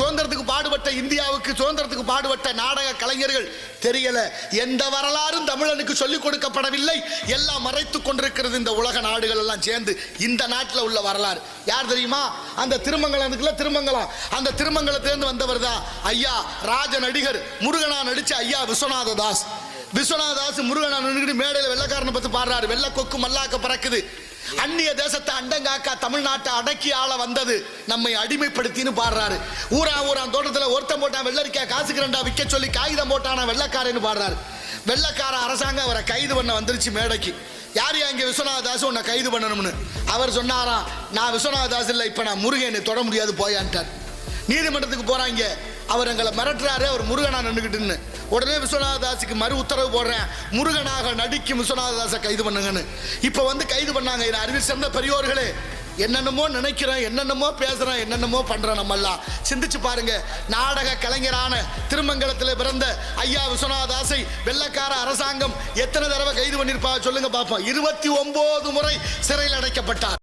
சுதந்திரத்துக்கு பாடுபட்ட இந்தியாவுக்கு சுதந்திரத்துக்கு பாடுபட்ட நாடக கலைஞர்கள் தெரியல. எந்த வரலாறும் தமிழனுக்கு சொல்லிக் கொடுக்கப்படவில்லை. எல்லாம் மறைத்து கொண்டிருக்கிறது இந்த உலக நாடுகள் எல்லாம் சேர்ந்து. இந்த நாட்டில் உள்ள வரலாறு. யார் தெரியுமா? அந்த திருமங்கலத்துக்குள்ள திருமங்கலம். அந்த திருமங்கலத்திலிருந்து வந்தவர் தான் ஐயா ராஜ நடிகர் முருகனா நடிச்ச ஐயா விஸ்வநாத தாஸ் விஸ்வநாத தாஸ் முருகனா நின்றுக்கிட்டு மேடையில் வெள்ளக்காரனை பற்றி பாடுறாரு. வெள்ளை கொக்கு மல்லாக்க பறக்குது. அந்நிய தேசத்தை அண்டங்காக்கா தமிழ்நாட்டை அடக்கி ஆள வந்தது நம்மை அடிமைப்படுத்தின்னு பாடுறாரு. ஊரா ஊரா தோட்டத்தில் ஒருத்தன் போட்டான் வெள்ளரிக்கா காசுக்கு ரெண்டா விற்க சொல்லி காகிதம் போட்டான வெள்ளக்காரன்னு பாடுறாரு. வெள்ளக்கார அரசாங்கம் அவரை கைது பண்ண வந்துருச்சு மேடைக்கு. யார் அங்கே விஸ்வநாததாஸ் உன்னை கைது பண்ணணும்னு? அவர் சொன்னாராம் நான் விஸ்வநாததாஸ் இல்லை இப்போ நான் முருகனை தொட முடியாது போயான்ட்டார். நீதிமன்றத்துக்கு போறாங்க. அவர் எங்களை மிரட்டுறாரு அவர் முருகனா நின்றுக்கிட்டுன்னு உடனே விஸ்வநாததாஸுக்கு மறு உத்தரவு போடுறேன். முருகனாக நடிக்கும் விஸ்வநாததாசை கைது பண்ணுங்கன்னு. இப்போ வந்து கைது பண்ணாங்க. இது அறிவில் சிறந்த பெரியோர்களே என்னென்னமோ நினைக்கிறேன் என்னென்னமோ பேசுறேன் என்னென்னமோ பண்ணுறோம் நம்ம எல்லாம் சிந்திச்சு பாருங்க. நாடக கலைஞரான திருமங்கலத்தில் பிறந்த ஐயா விஸ்வநாதாசை வெள்ளக்கார அரசாங்கம் எத்தனை தடவை கைது பண்ணியிருப்பா? சொல்லுங்க பார்ப்போம் இருபத்தி ஒன்பது முறை சிறையில் அடைக்கப்பட்டார்.